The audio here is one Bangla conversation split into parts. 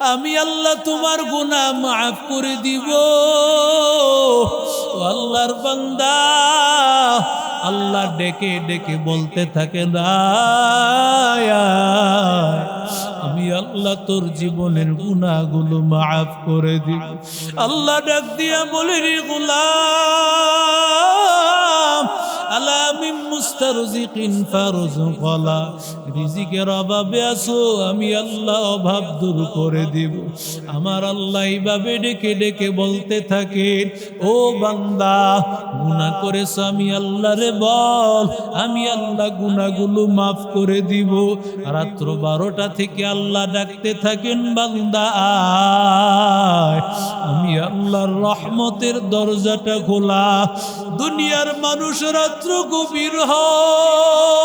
আমি আল্লাহ তোমার গুনাহ মাফ করে দিব। আল্লাহর বান্দা, আল্লাহ ডেকে ডেকে বলতে থাকে, না আমি আল্লাহ তোর জীবনের গুণাগুলো মাফ করে দিব। আল্লাহ ডাক দিয়া বলে, রে গোলাম আলা মিন মুস্তারজিকিন ফারজুকালা রিজিকের অভাবে আছো, আমি আল্লাহ অভাব দূর করে দিব। আমার আল্লাহ এইভাবে ডেকে ডেকে বলতে থাকে ও বান্দা, গুনাহ করেছ, আমি আল্লাহরে বল, আমি আল্লাহ গুনাহগুলো মাফ করে দিব। রাত্র বারোটা থেকে আল্লাহ ডাকতে থাকেন, বান্দা, আমি আল্লাহর রহমতের দরজাটা খোলা। দুনিয়ার মানুষ রাত্র গভীর হয়।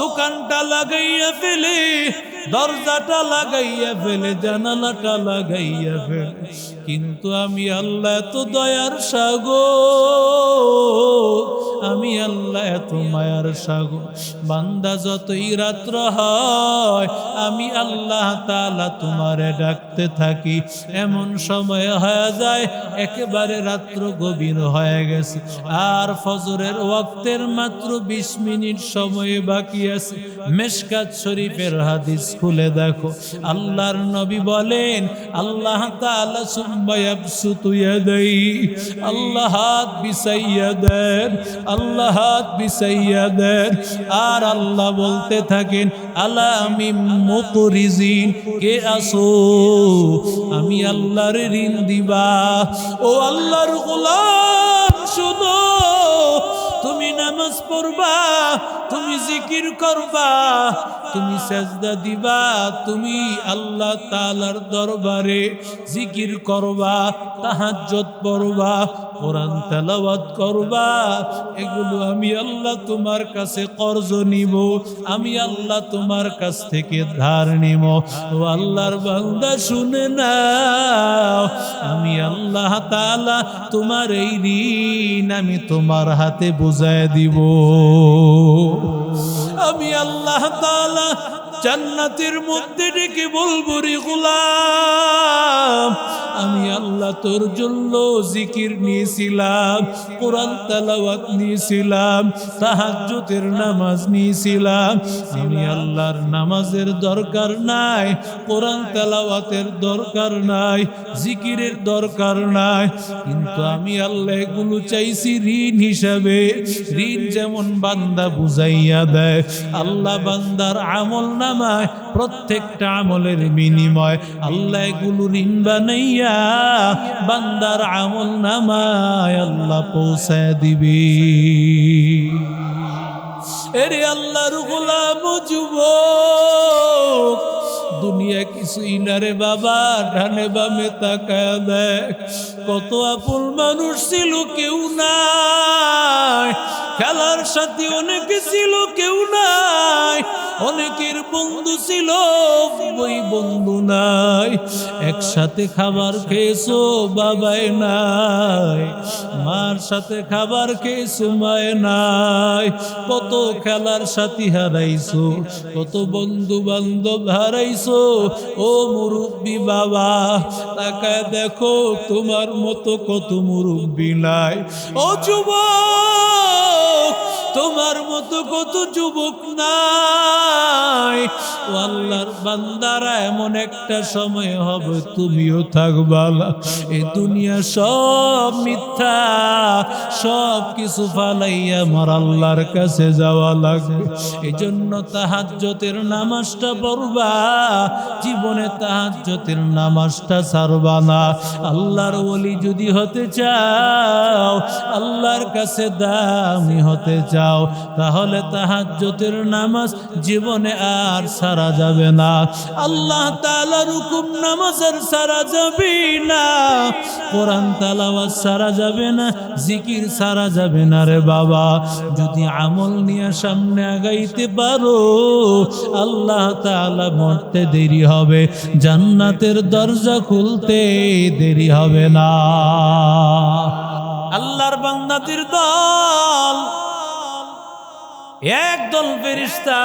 দোকানটা লাগাইয়া ফেলে, দরজাটা লাগাইয়া ফেলে, জানালাটা লাগাইয়া ফেলে। কিন্তু আমি আল্লাহ তো দয়ার সাগর আমি আল্লাহ এত মায়ার সাগর বান্দা যতই রাত্র হয়, আমি আল্লাহ তালা তোমারে ডাকতে থাকি। এমন সময় হয়ে যায়, একেবারে রাত্র গভীর হয়ে গেছে। আর ফজরের ওয়াক্তের মাত্র বিশ মিনিট সময় বাকি আছে। মেশকাত শরীফের হাদিস খুলে দেখো। আল্লাহর নবী বলেন, আল্লাহ ইয়াবসুতু ইয়াদাই, আল্লাহ হাত বিছাইয়া দেন আল্লাহ হাত দেন। আর আল্লাহ বলতে থাকেন আল্লাহ আমি মুকরিজিন, কে আসো আমি আল্লাহর ঋণ দিবা। ও আল্লাহর গোলাম, শুনো, তুমি নামাজ পড়বা, তুমি জিকির করবা তুমি সেজদা দিবা, তুমি আল্লাহ তালার দরবারে জিকির করবা, তাহাজ্জুদ পড়বা, কোরআন তেলাওয়াত করবা, এগুলো আমি আল্লাহ তোমার কাছে কর্জ নিব, আমি আল্লাহ তোমার কাছ থেকে ধার নিব। ও আল্লাহর বান্দা, শুনে না আমি আল্লাহ তালা তোমার এই ঋণ আমি তোমার হাতে বুঝায় দিব। আমি আল্লাহ তাআলা জান্নাতের মধ্যে ডেকে বলব রে গোলাম। আমি আল্লাহ তোর জন্য জিকির নিয়েছিলাম, কোরআন তালাওয়াত নিয়েছিলাম, তাহাজ্জুদের নামাজ নিয়েছিলাম। আমি আল্লাহর নামাজের দরকার নাই, কোরআন তালাওয়াতের দরকার নাই, জিকিরের দরকার নাই। কিন্তু আমি আল্লাহ এগুলো চাইছি ঋণ হিসাবে, ঋণ যেমন বান্দা বুঝাইয়া দেয়, আল্লাহ বান্দার আমল নামায়, প্রত্যেকটা আমলের বিনিময়। আল্লাহ এগুলো ঋণ বানাইয়া বান্দার আমল নামায় আল্লাহ পৌঁছায় দিবি। এরে আল্লাহর গোলাম যুবক, দুনিয়া কিছুই না রে বাবা, ডানে বামে তাকায় দেখ, কত আপন মানুষ ছিল, কেউ নাই। খেলার সাথে অনেকে ছিল, কেউ নাই। অনেকের বন্ধু ছিল ওই বন্ধু নাই। একসাথে খাবার খেয়েছো বাবাই নাই। মার সাথে খাবার খেয়েছো, মায় নাই। কত খেলার সাথী হারাইছো, কত বন্ধু বান্ধব হারাইছো। ও মুরব্বী বাবা, তাকায় দেখো তোমার মতো কত মুরব্বী নাই। ও যুবক! তোমার মতো কত যুবক নাই। ও আল্লাহর বান্দারা, এমন একটা সময় হবে তুমিও থাকবা। এই দুনিয়া সব মিথ্যা, সব কিছু ফালাইয়া আমার আল্লাহর কাছে যাওয়া লাগবে। এই জন্য তাহাজ্জতের নামাজটা পড়বা, জীবনে তাহাজ্জতের নামাজটা ছাড়বা না। আল্লাহর ওলি যদি হতে চাও, আল্লাহর কাছে দামি হতে চাও। তাহলে তাহাজ্জতের নামাজ জীবনে আর সারা যাবে না। আল্লাহ তাআলার হুকুম নামাজের সারা যাবে না। কোরআন তালাওয়াত সারা যাবে না, জিকির সারা যাবে না রে বাবা। যদি আমল নিয়ে সামনে আগাইতে পারো, আল্লাহ তাআলা মরতে দেরি হবে, জান্নাতের দরজা খুলতে দেরি হবে না। আল্লাহর বান্দাতির দল একদল ফেরিস্তা।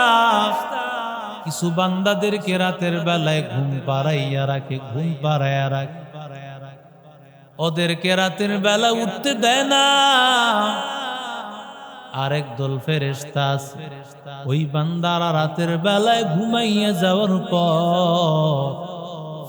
কিছু বান্দাদেরকে রাতের বেলায় ঘুম পাড়াইয়া রাখে, ঘুম পাড়াইয়া রাখে। ওদেরকে রাতের বেলা উঠতে দেয় না। আরেক দল ফেরেস্তা ওই বান্দারা রাতের বেলায় ঘুমাইয়া যাওয়ার পর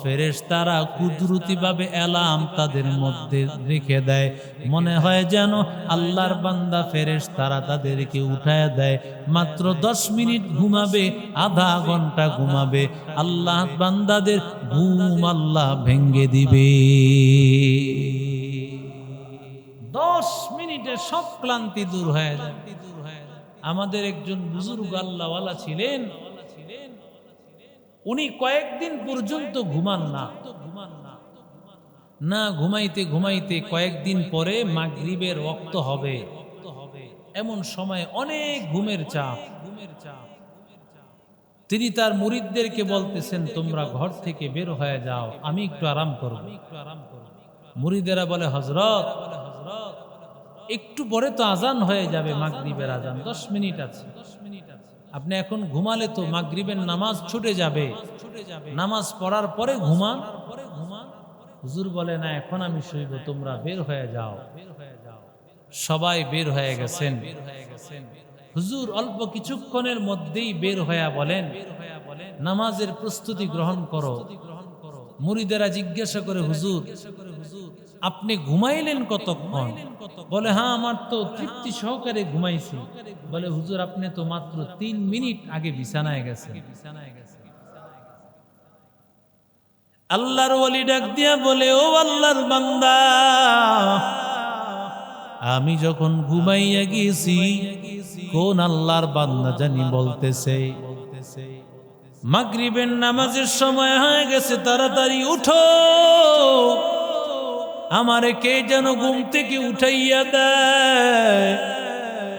ফেরেশতারা কুদরতি ভাবে এলাম তাদের মধ্যে রেখে দেয়। মনে হয় যেন আল্লাহর বান্দা ফেরেশতারা তাদেরকে উঠায় দেয়। মাত্র দশ মিনিট ঘুমাবে, আধা ঘণ্টা ঘুমাবে। আল্লাহ বান্দাদের ঘুম আল্লাহ ভেঙ্গে দিবে। দশ মিনিটে সব ক্লান্তি দূর হয়ে যায়। আমাদের একজন বুজুর্গ আল্লাহওয়ালা ছিলেন উনি কয়েকদিন পর্যন্ত ঘুমান না। না ঘুমাইতে ঘুমাইতে কয়েকদিন পরে মাগরিবের রক্ত হবে। এমন সময় অনেক ঘুমের চাপ। তিনি তার মুরিদদেরকে বলতেছেন, তোমরা ঘর থেকে বের হয়ে যাও, আমি একটু আরাম করব। মুরিদেরা বলে হজরত একটু পরে তো আজান হয়ে যাবে মাগরিবের আজান দশ মিনিট আছে দশ মিনিট আছে। আপনি এখন ঘুমালে তো মাগরিবের নামাজ ছুটে যাবে। নামাজ পড়ার পরে ঘুমান হুজুর বলে, না, এখন আমি শুইব তোমরা বের হয়ে যাও। সবাই বের হয়ে গেছেন। হুজুর অল্প কিছুক্ষণের মধ্যেই বের হয়ে বলেন, নামাজের প্রস্তুতি গ্রহণ করো। মুরিদেরা জিজ্ঞাসা করে, হুজুর, আপনি ঘুমাইলেন কতক্ষণ? বলে হ্যাঁ আমার তো তৃপ্তি সহকারে ঘুমাইছি। বলে, হুজুর, আপনি তো মাত্র তিন মিনিট আগে বিছানায় গেছে আল্লাহর ওলি ডাক দিয়া বলে, ও আল্লাহর বান্দা, আমি যখন ঘুমাইয়া গিয়েছি, কোন আল্লাহর বান্দা জানি বলতেছে? মাগরিবের নামাজের সময় হয়ে গেছে তাড়াতাড়ি উঠো আমারে কে যেন ঘুম থেকে উঠাইয়া দেয়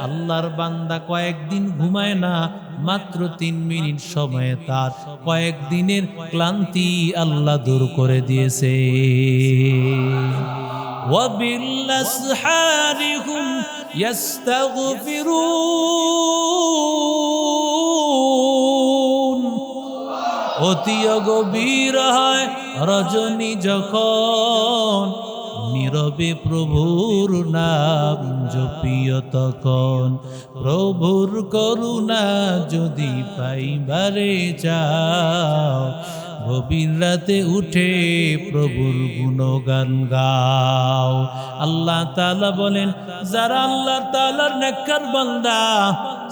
আল্লাহর বান্দা কয়েকদিন ঘুমায় না মাত্র তিন মিনিট সময়ে তার কয়েকদিনের ক্লান্তি আল্লাহ দূর করে দিয়েছে وبالأسحار هم يستغفرون অতি গভীর হয় রজনী যখন, নীরবে প্রভুর নাম জপিয় তখন। প্রভুর করুণা যদি পাইবারে যাও গভীর রাতে উঠে প্রভুর গুণগান গাও। আল্লাহ তাআলা বলেন যারা আল্লাহ তাআলার নেককার বান্দা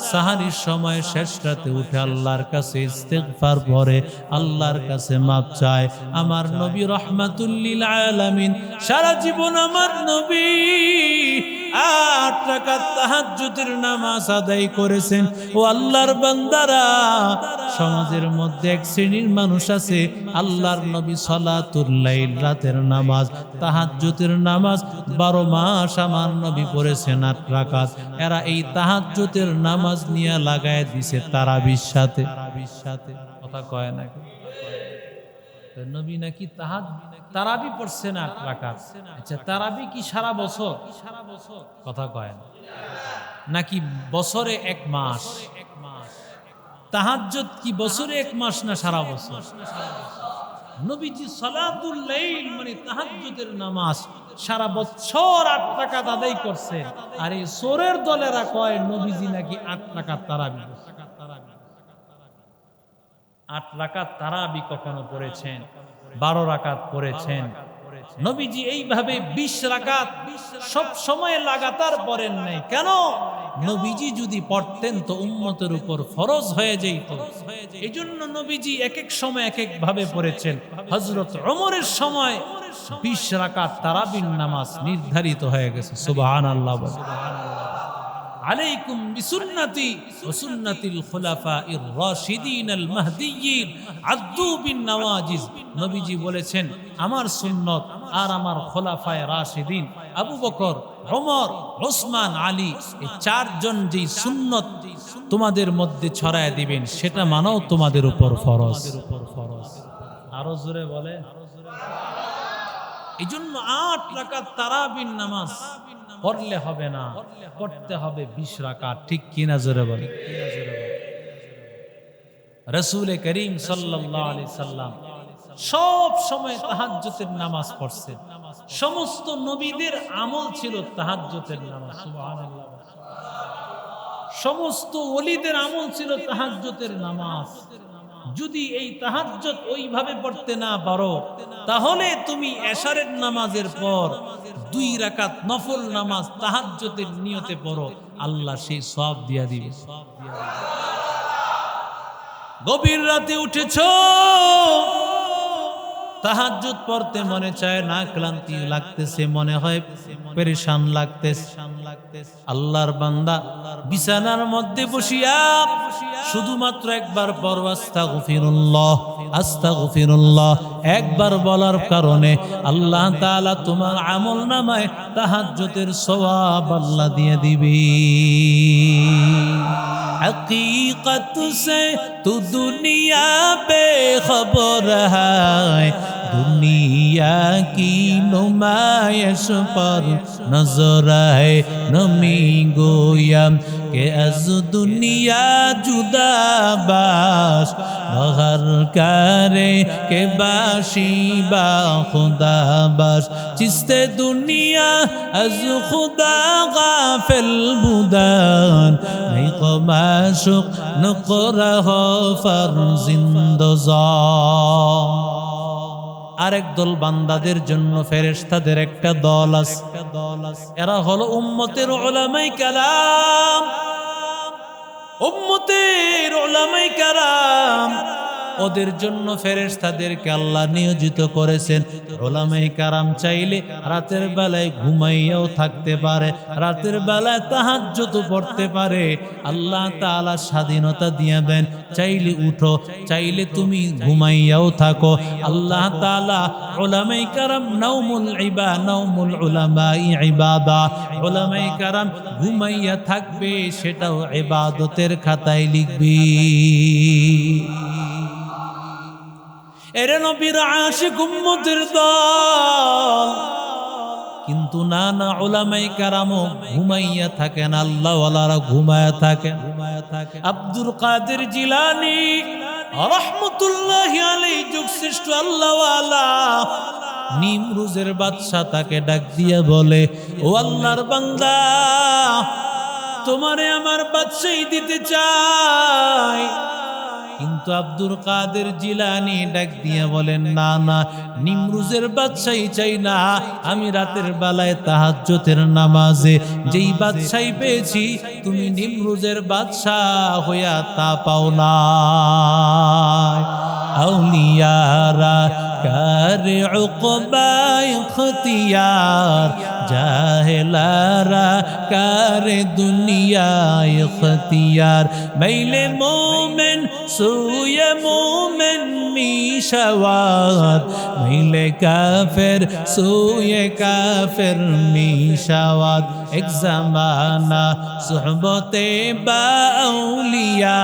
সাহারির সময় শেষ রাতে উঠে আল্লাহর কাছে ইস্তেগফার পরে আল্লাহর কাছে মাপ চায়। আমার নবী রহমাতুল্লিল আলামিন সারা জীবন আমার নবী। আট রাকাত তাহাজ্জুদের নামাজ আদায় করেছেন। ও আল্লাহর বান্দারা, সমাজের মধ্যে এক শ্রেণির মানুষ আছে, আল্লাহর নবী সলাতুল্লাইল রাতের নামাজ, তাহাজ্জুদের নামাজ, বারো মাস আমার নবী পড়েছেন আট রাকাত। এরা এই তাহাজ্জুদের নামাজ নিয়ে লাগায় দিছে তারা বিশ্বাতে কথা কয় তো নবী নাকি তাহাজ তারাবি পড়ছে না আট রাকাত? আচ্ছা তারাবি কি সারা বছর? সারা বছর? কথা কয় নাকি বছরে এক মাস? এক মাস তাহাজ্জুদ কি বছরে এক মাস না সারা বছর? নবীজি সালাতুল লাইল মানে তাহাজ্জুদের নামাজ সারা বছর আট টাকা আদায় করছে। আর এই সোরের দলেরা কয় নবীজি নাকি আট টাকা তারাবি আট রাকাত তারাবি কখনো পড়েছেন বারো রাকাত পড়েছেন। নবীজি এইভাবে বিশ রাকাত সব সময় লাগাতার পড়েন নাই। কেন? নবীজি যদি পড়তেন তো উম্মতের উপর ফরজ হয়ে যেত এই জন্য নবীজি এক এক সময় এক এক ভাবে পড়েছেন। হজরত অমরের সময় বিশ রাকাত তারাবিন নামাজ নির্ধারিত হয়ে গেছে। সুবাহান আল্লাহ আলাইকুম বিসুন্নতি বিন নওয়াজিজ। নবীজি বলেছেন, আমার সুন্নত আর আমার খোলাফায় রাশিদিন আবু বকর, ওমর, ওসমান, আলী এই চারজন যেই সুন্নত তোমাদের মধ্যে ছড়ায় দিবেন, সেটা মানাও তোমাদের উপর ফরজ। আরও জোরে বলে এই জন্য আট রাকাত তারাবিন নামাজ পড়লে হবে না, পড়তে হবে বিশ রাকাত। ঠিক কিনা জোরে বলে রসুল করিম সাল্লাহ আলি সাল্লাম সব সময় তাহাজ্জুতের নামাজ পড়ছেন। সমস্ত নবীদের আমল ছিল তাহাজ্জুতের নামাজ। সমস্ত ওলিদের আমল ছিল তাহাজ্জুতের নামাজ। যদি এই তাহাজ্জত ওইভাবে পড়তে না পারো, তাহলে তুমি এশারের নামাজের পর দুই রাকাত নফল নামাজ তাহাজ্জতের নিয়তে পড়ো। আল্লাহ সেই সব দিয়া দিবে। গভীর রাতে উঠেছ তাহাজুদ পড়তে মনে চায় না, ক্লান্তি লাগতেছে, মনে হয় পরেশান লাগতেছে। আল্লাহর বান্দা বিছানার মধ্যে বসিয়া শুধুমাত্র একবার পর আস্তা গফিরুল্লাহ আস্তা গফিরুল্লাহ একবার বলার কারণে আল্লাহ তাআলা তোমার আমল নামায় তাহাজ্জুদের সওয়াব আল্লাহ দিয়ে দিবি। حقیقت সে তু দুনিয়া পে খবর হায় दुनिया की नुमाइश पर नजर है नमी गोया के अज दुनिया जुदा बाश बहर करे के बाशी बा खुदा बाश चिस्ते दुनिया अज खुदा गाफिल बुदान नहीं को माशुक नकरह फर जिंदजा আরেক দল বান্দাদের জন্য ফেরেশতাদের একটা দল আছে। এরা হলো উম্মতের ওলামাই কালাম। উম্মতের ওলামাই কালাম। ওদের জন্য ফেরেশতাদেরকে আল্লাহ নিয়োজিত করেছেন। ওলামাই কারাম চাইলে রাতের বেলায় ঘুমাইয়াও থাকতে পারে, রাতের বেলায় তাহাজ্জত পড়তে পারে। আল্লাহ তাআলা স্বাধীনতা দিয়ে দেন, চাইলে উঠো, চাইলে তুমি ঘুমাইয়াও থাকো। আল্লাহ তালা ওলামাই কারাম নাউমুল ইবা নাউমুল উলামাই ইবাদা। ওলামাই কারাম ঘুমাইয়া থাকবে, সেটাও ইবাদতের খাতায় লিখবি। এরে নবীর আশিক উম্মতের দল। কিন্তু না না ওলামাই কারামও ঘুমাইয়া থাকেন আল্লাহ ওয়ালারা ঘুমায়া থাকেন। আব্দুল কাদের জিলানি রহমতুল্লাহ আলাই যুগ শ্রেষ্ঠ আল্লাহ নিমরুজের বাদশা তাকে ডাক দিয়া বলে, ও আল্লাহর বান্দা, তোমারে আমার বাদশাই দিতে চাই। কিন্তু আব্দুল কাদের জিলানি ডাক দিয়া বলেন, না না, নিমরুজের বাদশাই চাই না। আমি রাতের বেলায় তাহাজ্যতের নামাজে যেই বাদশাই পেয়েছি, তুমি নিমরুজের বাদশাহ হইয়া তা পাও না আউলিয়ারা কার উকবায় খতিয়ার? জাহেলারা কার দুনিয়ায় খতিয়ার? মাইলে মোমেন, সুয়ে মোমেন মিশাওয়ার মাইলে কাফের, সুয়ে কাফের মিশাওয়ার এক জামানা, সুহবতে বাউলিয়া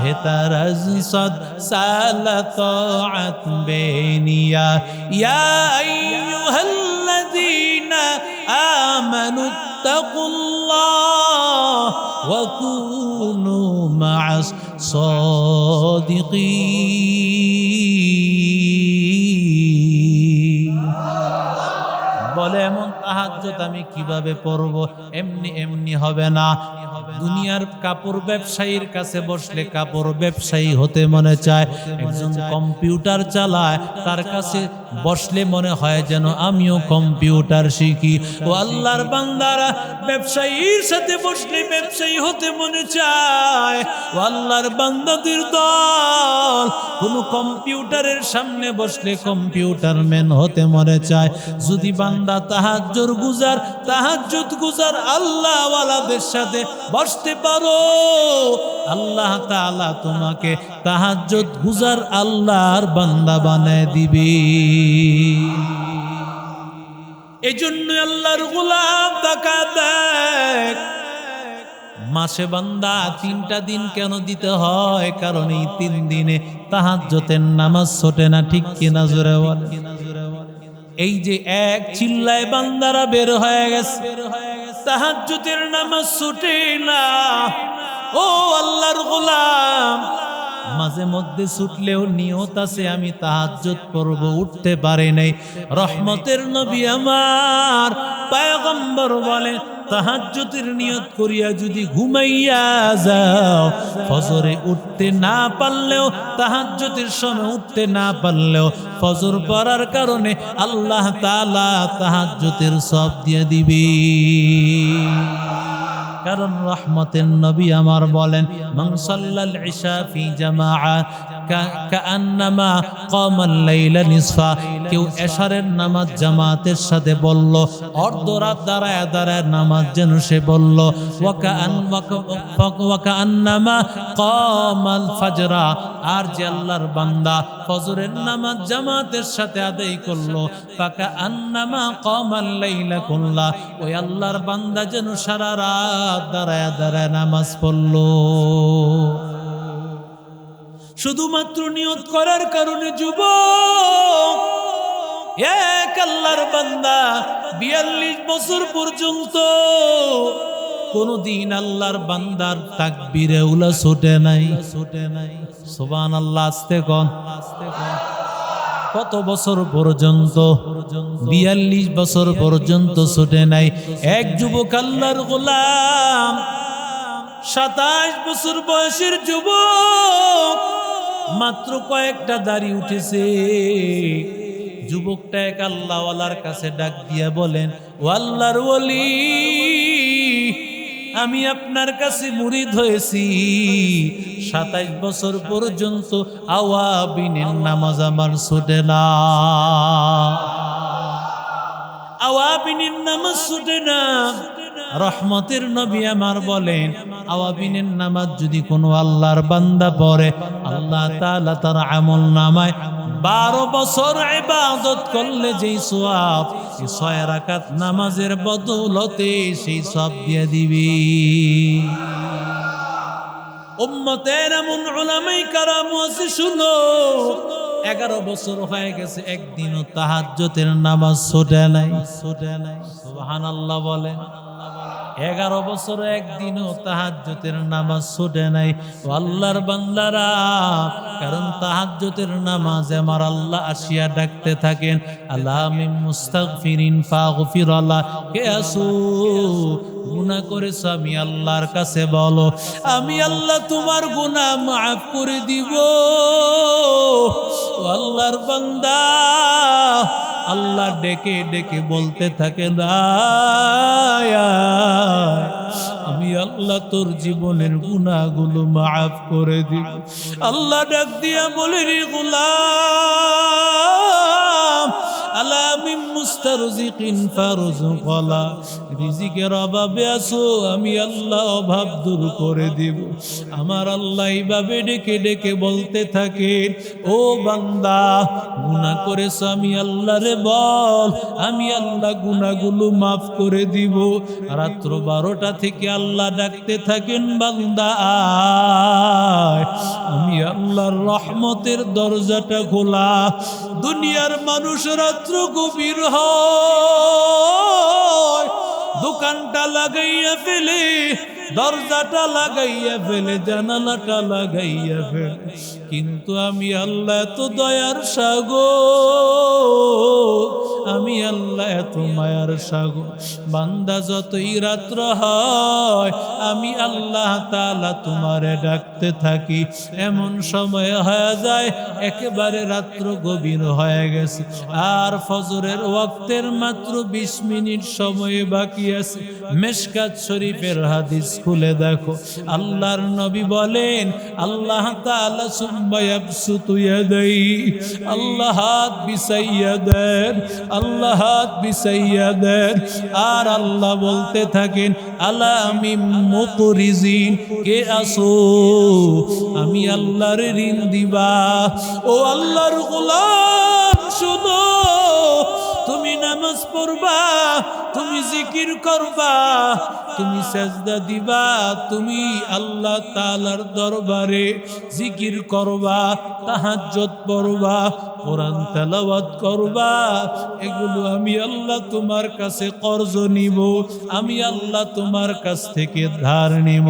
ভেতর আজ সদ সাল طاعت بينيا يا أيها الذين آمنوا اتقوا الله وكونوا مع الصادقين বলে এমন তাহাজ্জত আমি কিভাবে পড়ব এমনি এমনি হবে না দুনিয়ার কাপড় ব্যবসায়ীর কাছে বসলে কাপড় ব্যবসায়ী হতে মনে চায়, একজন কম্পিউটার চালায়, তার কাছে বসলে মনে হয় যেন আমিও কম্পিউটার শিখি। ও আল্লাহর বান্দারা, ব্যবসায়ীর সাথে বসলে ব্যবসায়ী হতে মনে চায়। ও আল্লাহর বান্দাদের দল, কোন কম্পিউটারের সামনে বসলে কম্পিউটার ম্যান হতে মনে চায়। যদি বান্দা তাহাজ্জুর গুজার, তাহাজ্জুদ গুজার আল্লাহ ওয়ালাদের সাথে বসতে পারো। আল্লাহ তাআলা তোমাকে তাহাজ্জুদ গুজার আল্লাহর বান্দা বানায় দিবে। এজন্য আল্লাহর গোলাম তাকা দেখ। মাসে বান্দা তিনটা দিন কেন দিতে হয়? কারণ এই তিন দিনে তাহাজ্জতের নামাজ ছোটে না, ঠিক কিনা জোরে এই যে এক চিল্লায় বান্দারা বের হয়ে গেছে। তাহাজ্জুদের নামাজ ছুটে না। ও আল্লাহর গোলাম, মাঝে মধ্যে ছুটলেও নিয়ত আছে, আমি তাহাজ্জুদ করব উঠতে পারে নাই। রহমতের নবী আমার, পায়গম্বর বলে তাহাজ্জুদের নিয়ত করিয়া যদি ঘুমাইয়া যাও, ফজরে উঠতে না পারলেও, তাহাজ্জুদের সময় উঠতে না পারলেও ফজর পড়ার কারণে আল্লাহ তাআলা তাহাজ্জুদের সব দিয়ে দিবে। কারণ রহমতের নবী আমার বলেন, মান সাল্লাল ইশা ফি জামাআ কাআন্নামা লাইলা নিসফা। কেউ এশারের নামাজ জামাতের সাথে বলল, অর্ধ রাত দাঁড়ায় দাঁড়ায় নামাজ যেন সে বলল কামাল ফাজরা। আর যে আল্লাহর বান্দা ফজরের নামাজ জামাতের সাথে আদায় করল ফাকা আন্নামা কামাল লাইলা কুল্লা। ওই আল্লাহর বান্দা যেন সারা রাত দাঁড়ায় দাঁড়ায় নামাজ পড়ল। শুধুমাত্র নিয়ত করার কারণে যুব এক আল্লাহর বান্দা বিয়াল্লিশ বছর পর্যন্ত কোনদিন আল্লাহর বান্দার তাকবীরে উলা ছুটে নাই। ছুটে নাই সুবান আল্লাহ আসতে কন আসতে কন। কত বছর পর্যন্ত? বিয়াল্লিশ বছর পর্যন্ত ছুটে নাই। এক যুবক আল্লাহর গোলাম, সাতাশ বছর বয়সের যুবক, মাত্র কয়েকটা দাড়ি উঠেছে। যুবকটা এক আল্লাহওয়ালার কাছে ডাক দিয়া বলেন, ও আল্লাহর ওলি, আমি আপনার কাছে মুরিদ হয়েছি। সাতাইশ বছর পর্যন্ত আওয়াবিনের নামাজ আমার ছুটে না। আওয়াবিনের নামাজ ছুটে না। রহমতের নবী আমার বলেন, আওয়াবিনের নামাজ যদি কোনো আল্লাহর বান্দা পড়ে, আল্লাহ তাআলা তার আমল নামায় বারো বছর ইবাদত করলে যেই এই ছয় রাকাত নামাজের বদৌলতে সেই সব দিয়ে দিবি। উম্মতের এমন ওলামাই কারাম আছে, শুনো। এগারো বছর হয়ে গেছে, একদিনও তাহাজ্জতের নামাজ ছোটে নাই ছোটে নাই। সুবহানাল্লাহ বলেন। এগারো বছর একদিনও তাহাজ্জতের নামাজ ছুটে নাই। আল্লাহর বান্দারা, কারণ তাহাজ্জতের নামাজ আমার আল্লাহ আসিয়া ডাকতে থাকেন আল্লাহ মিন মুস্তাগফিরিন ফাগফির আল্লাহ কে আসু গুনাহ করেছ, আমি আল্লাহর কাছে বলো, আমি আল্লাহ তোমার গুনাহ মাফ করে দিব। আল্লাহর বান্দা আল্লাহ ডেকে ডেকে বলতে থাকে আমি আল্লাহ তোর জীবনের গুণাগুলো মাফ করে দিব। আল্লাহ ডাক দিয়া বলে, রে গোলাম আলামিন মুস্তারজিকিন ফারজুকালা রিজিকের অভাবে আছো, আমি আল্লাহ অভাব দূর করে আমার আল্লাহ ডেকে ডেকে বলতে থাকে ও আল্লাহ রে বল, আমি আল্লাহ মাফ করে দিব। রাত্র বারোটা থেকে আল্লাহ ডাকতে থাকেন, বান্দা, আমি আল্লাহর রহমতের দরজাটা খোলা। দুনিয়ার মানুষ রাত্র গভীর হয়। দোকানটা লাগাইয়া ফেলে দরজাটা লাগাইয়া ফেলে, জানালাটা লাগাইয়া ফেলে। কিন্তু আমি আল্লাহ এত দয়ার সাগর, আমি আল্লাহ এত মায়ার সাগর। বান্দা যতই রাত্র হয়, আমি আল্লাহ তালা তোমারে ডাকতে থাকি। এমন সময় হয়ে যায়, একেবারে রাত্র গভীর হয়ে গেছে। আর ফজরের ওয়াক্তের মাত্র বিশ মিনিট সময় বাকি আছে। মেশকাত শরীফের হাদিস খুলে দেখো। আল্লাহর নবী বলেন, আল্লাহ তাআলা সুম্মা ইয়াবসুতু ইয়াদাই, আল্লাহ হাত বিছাইয়া দেন, আল্লাহ হাত বিছাইয়া দেন। আর আল্লাহ বলতে থাকেন, আলা আমি মুকরিজিন কে আসো আমি আল্লাহর ঋণ দিবা। ও আল্লাহর গোলাম, শুনো, তুমি নামাজ পড়বা, তুমি জিকির করবা তুমি সেজদা দিবা, তুমি আল্লাহ তাআলার দরবারে জিকির করবা, তাহাজ্জুদ পড়বা, কোরআন তেলাওয়াত করবা, এগুলো আমি আল্লাহ তোমার কাছে কর্জ নিব, আমি আল্লাহ তোমার কাছ থেকে ধার নিব।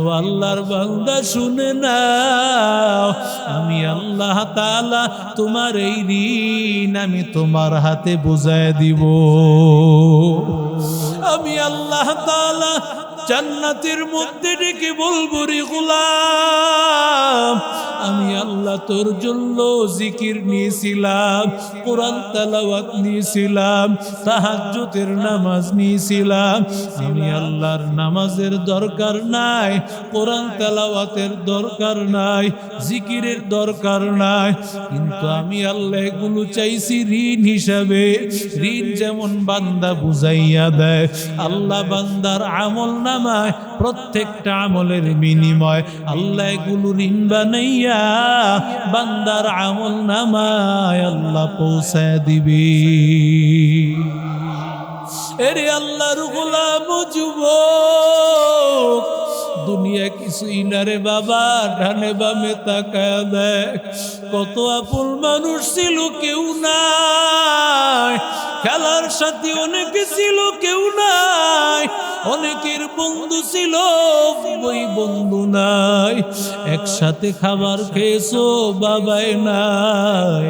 ও আল্লাহর বান্দা, শুনে নাও, আমি আল্লাহ তালা তোমার এই ঋণ আমি তোমার হাতে বুঝায় দিব। আমি আল্লাহ তাআলা জান্নাতের মধ্যে ডেকে বলব গোলাম। আমি আল্লাহ তোর জন্য জিকির নিয়েছিলাম, কোরআন তালাওয়াত নিয়েছিলাম, তাহাজ্জুদের নামাজ নিয়েছিলাম। আমি আল্লাহর নামাজের দরকার নাই, কোরআন তালাওয়াতের দরকার নাই, জিকিরের দরকার নাই। কিন্তু আমি আল্লাহ এগুলো চাইছি ঋণ হিসাবে, ঋণ যেমন বান্দা বুঝাইয়া দেয়, আল্লাহ বান্দার আমল নামায় প্রত্যেকটা আমলের বিনিময়। আল্লাহ এগুলো ঋণ বানাইয়া বান্দার আমল নামায় আল্লাহ পৌঁছায় দিবি। এরে আল্লাহর গোলাম যুবক, দুনিয়া কিছুই না রে বাবা, ডানে বামে তাকায় দেখ। কত আপন মানুষ ছিল, কেউ নাই। খেলার সাথে অনেকে ছিল, কেউ নাই। অনেকের বন্ধু ছিল ওই বন্ধু নাই। একসাথে খাবার খেয়েছো, বাবাই নাই।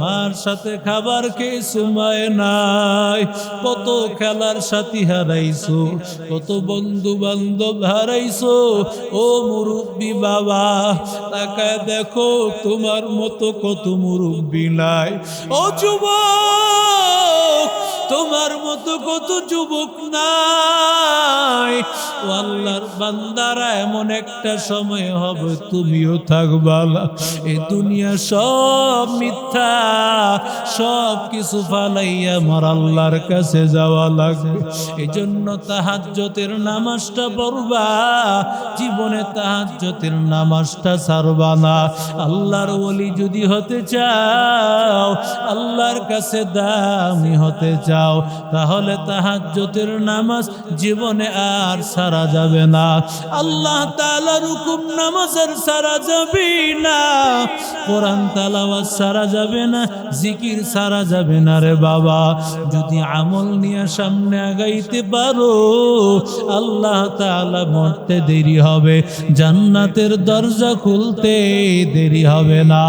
মার সাথে খাবার খেয়েছো, মায় নাই। কত খেলার সাথী হারাইছো, কত বন্ধু বান্ধব হারাইছো। ও মুরব্বী বাবা, তাকায় দেখো তোমার মতো কত মুরব্বী নাই। ও যুবক! তোমার মতো কত যুবক নাই? ও আল্লাহর বান্দারা, এমন একটা সময় হবে তুমিও থাকবালা এ দুনিয়া সব মিথ্যা, সব কিছু ফালাইয়া আমার আল্লাহর কাছে যাওয়া লাগবে। জন্য তাহাজ্জতের নামাজটা পড়বা, জীবনে তাহাজ্জতের নামাজটা ছাড়বা না। আল্লাহর ওলি যদি হতে চাও, আল্লাহর কাছে দামি হতে চাও তাহলে তাহাজ্জতের নামাজ জীবনে আর সারা যাবে না। আল্লাহ তাআলার হুকুম, নামাজ আর সারা যাবে না। কোরআন তালাওয়াত সারা যাবে না, জিকির সারা যাবে না রে বাবা। যদি আমল নিয়ে সামনে আগাইতে পারো, আল্লাহ তাআলা মরতে দেরি হবে, জান্নাতের দরজা খুলতে দেরি হবে না।